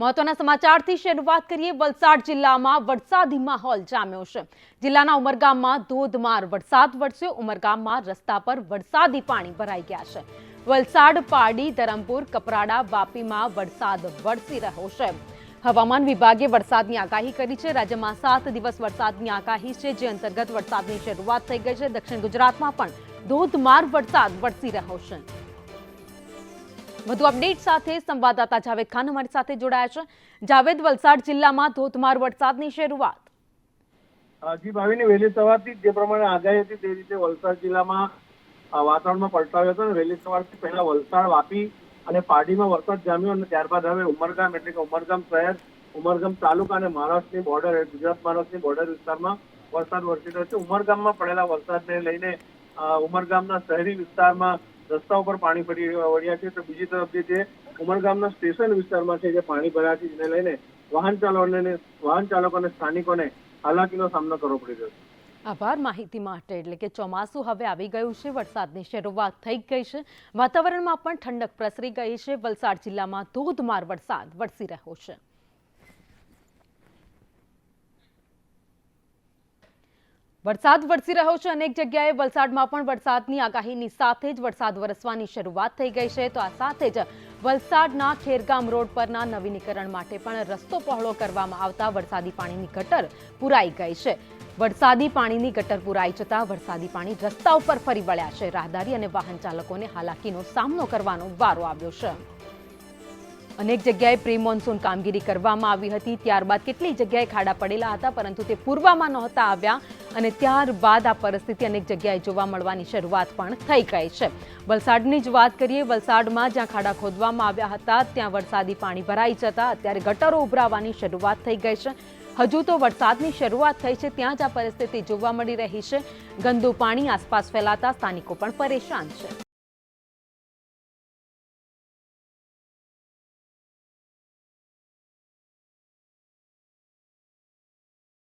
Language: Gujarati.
મહત્વના સમાચારથી શરૂઆત કરીએ. વલસાડ જિલ્લામાં વરસાદી માહોલ જામ્યો છે. જિલ્લાના ઉમરગામમાં ધોધમાર વરસાદ વરસ્યો. ઉમરગામમાં રસ્તા પર વરસાદી પાણી ભરાઈ ગયા છે. વલસાડ, પાડી, ધરમપુર, કપરાડા, વાપીમાં વરસાદ વરસી રહ્યો છે. હવામાન વિભાગે વરસાદની આગાહી કરી છે. રાજ્યમાં સાત દિવસ વરસાદની આગાહી છે, જે અંતર્ગત વરસાદની શરૂઆત થઈ ગઈ છે. દક્ષિણ ગુજરાતમાં પણ ધોધમાર વરસાદ વરસી રહ્યો છે. વધુ અપડેટ સાથે સંવાદદાતા જાવેદ ખાન અમારી સાથે જોડાયા છે. જાવેદ, વલસાડ જિલ્લામાં ધોધમાર વરસાદની શરૂઆત. જી ભાવિની વહેલી સવારથી જે પ્રમાણે આગાહી હતી તે રીતે વલસાડ જિલ્લામાં વાતાવરણમાં પલટાવ્યો હતો અને વહેલી સવારથી પહેલા વલસાડ વાપી અને પાડીમાં વરસાદ જામ્યો અને ત્યારબાદ હવે ઉમરગામ, એટલે કે ઉમરગામ શહેર, ઉમરગામ તાલુકા અને મહારાષ્ટ્રની બોર્ડર ગુજરાત મહારાષ્ટ્રની બોર્ડર વિસ્તારમાં વરસાદ વરસી રહ્યો છે. ઉમરગામમાં પડેલા વરસાદને લઈને ઉમરગામના શહેરી વિસ્તારમાં રસ્તા ઉપર પાણી ફરી વળ્યા છે. તો બીજી તરફ જે છે ઉમરગામના સ્ટેશન વિસ્તારમાં છે, જે પાણી ભર્યા છે, જેને લઈને વાહન ચાલકોને વાહન ચાલકોને સ્થાનિકોને હાલાકીનો સામનો કરવો પડી રહ્યો છે. આભાર માહિતી માટે. એટલે કે ચોમાસું હવે આવી ગયું છે. વરસાદની શરૂઆત થઈ ગઈ છે. વાતાવરણમાં પણ ઠંડક પ્રસરી ગઈ છે. વલસાડ જિલ્લામાં ધોધમાર વરસાદ વરસી રહ્યો છે. વરસાદ વરસી રહ્યો છે. અનેક જગ્યાએ વલસાડમાં પણ વરસાદની આગાહીની સાથે જ વરસાદ વરસવાની શરૂઆત થઈ ગઈ છે. તો આ સાથે જ વલસાડના ખેરગામ રોડ પરના નવીનીકરણ માટે પણ રસ્તો પહોળો કરવામાં આવતા વરસાદી પાણીની ગટર પુરાઈ ગઈ છે. વરસાદી પાણીની ગટર પુરાઈ જતા વરસાદી પાણી રસ્તા ઉપર ફરી વળ્યા છે. રાહદારી અને વાહન ચાલકોને હાલાકીનો સામનો કરવાનો વારો આવ્યો છે. અનેક જગ્યાએ પ્રી મોન્સૂન કામગીરી કરવામાં આવી હતી. ત્યારબાદ કેટલી જગ્યાએ ખાડા પડેલા હતા, પરંતુ તે પૂર્વમાં નહોતા આવ્યા. અને ત્યારબાદ આ પરિસ્થિતિ અનેક જગ્યાએ જોવા મળવાની શરૂઆત પણ થઈ ગઈ છે. વલસાડની જ વાત કરીએ, વલસાડમાં જ્યાં ખાડા ખોદવામાં આવ્યા હતા, ત્યાં વરસાદી પાણી ભરાઈ જતા અત્યારે ગટરો ઉભરાવાની શરૂઆત થઈ ગઈ છે. હજુ તો વરસાદની શરૂઆત થઈ છે, ત્યાં જ આ પરિસ્થિતિ જોવા મળી રહી છે. ગંદુ પાણી આસપાસ ફેલાતા સ્થાનિકો પણ પરેશાન છે.